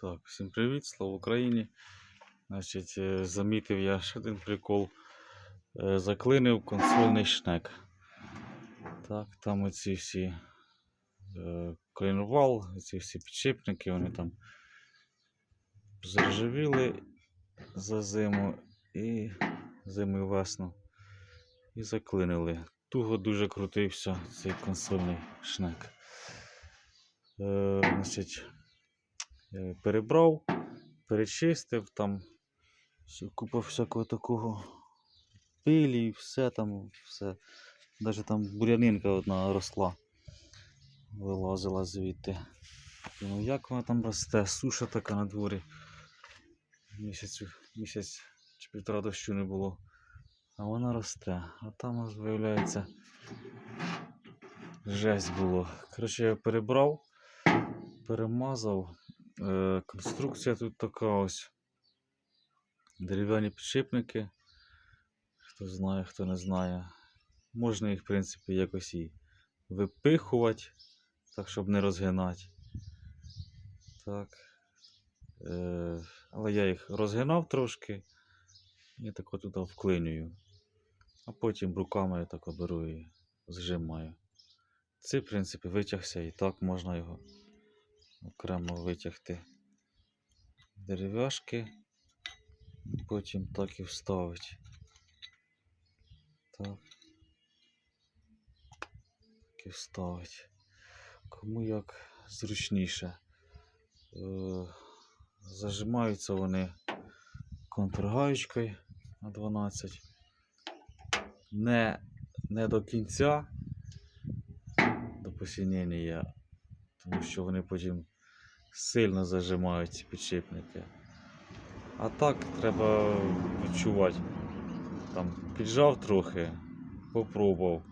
Так, всім привіт, слава Україні. Значить, е, замітив я ще один прикол. Е, Заклинив консольний шнек. Так, там оці всі е, ці всі підшипники, вони там заржавіли за зиму і зиму весну. І заклинили. Туго дуже крутився цей консольний шнек. Е, значить, перебрав, перечистив там купу всякого такого пилі, і все там, все. Навіть там бурянинка одна росла, вилазила звідти. Ну як вона там росте? Суша така на дворі. Місяць, місяць чи півтора дощу не було. А вона росте. А там ось, виявляється жесть було. Коротше, я перебрав, перемазав. Е, конструкція тут така ось. Дерев'яні підшипники. Хто знає, хто не знає. Можна їх, в принципі, якось і випихувати, так, щоб не розгинати. Так. Е, але я їх розгинав трошки і так туди вклинюю. А потім руками я так беру і зжимаю. Цей, в принципі, витягся і так можна його окремо витягти дерев'яшки, потім так і вставити. Так. Так і вставити. Кому як зручніше. Е, зажимаються вони контргаючкою на 12. Не, не до кінця до посінення, тому що вони потім сильно зажимають ці підшипники. А так треба відчувати. Там піджав трохи, попробував.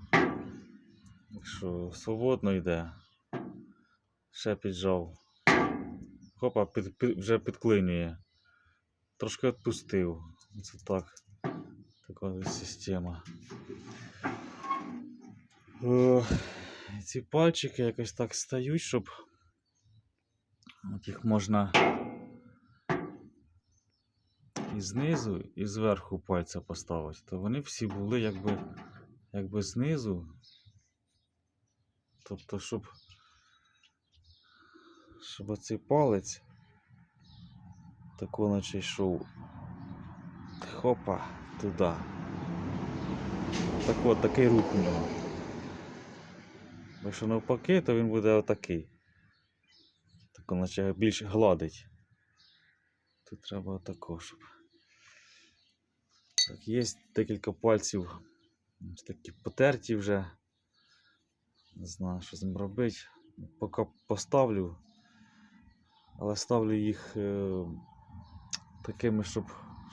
Якщо свободно йде, ще піджав. Хопа, під, під, вже підклинює. Трошки відпустив. Це так. Така система. Е, ці пальчики якось так стають, щоб от їх можна і знизу, і зверху пальця поставити. То вони всі були якби, якби знизу. Тобто, щоб, щоб оцей палець тако наче йшов хопа туди. Так от такий рух у нього. Якщо навпаки, то він буде отакий. Так наче більш гладить. Тут треба отако. Так, є декілька пальців. Такі потерті вже. Не знаю, що з ним робити. Поки поставлю. Але ставлю їх е, такими, щоб,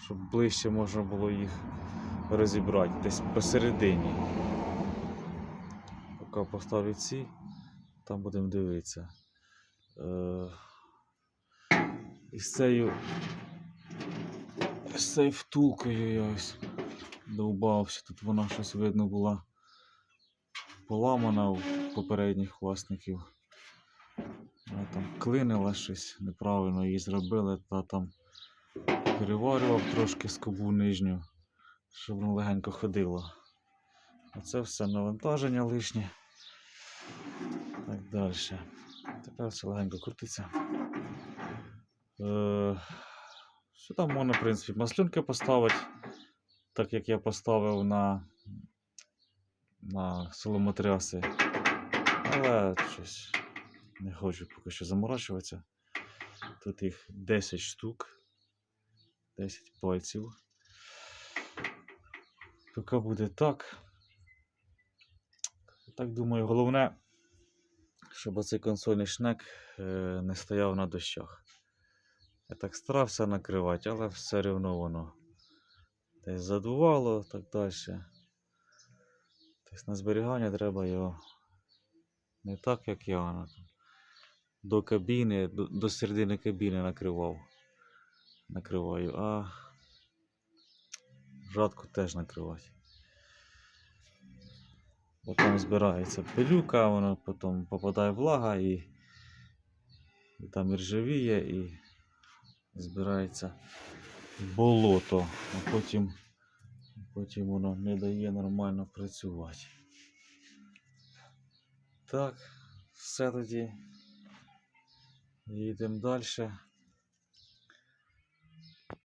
щоб ближче можна було їх розібрати. Десь посередині. Поки поставлю ці, там будемо дивитися. Е, і з цією з цією втулкою я ось довбався. Тут вона щось видно була поламана у попередніх власників. Вона там клинила щось неправильно її зробили, та там переварював трошки скобу нижню, щоб воно легенько ходило. Оце все навантаження лишнє. Так далі. Тепер все легенько крутиться. Е, сюди можна, в принципі, маслюнки поставити, так як я поставив на, на соломотряси. Але щось не хочу поки що заморачуватися. Тут їх 10 штук. 10 пальців. Поки буде так. Так думаю, головне, щоб оцей консольний шнек е, не стояв на дощах. Я так старався накривати, але все рівно воно десь задувало так далі. Тобто на зберігання треба його не так, як я до кабіни, до, до середини кабіни накривав. Накриваю, а жатку теж накривати. Потім збирається пилюка, воно потім попадає влага і, і там ржавіє, і збирається болото, а потім, потім воно не дає нормально працювати. Так, все тоді. Їдемо далі.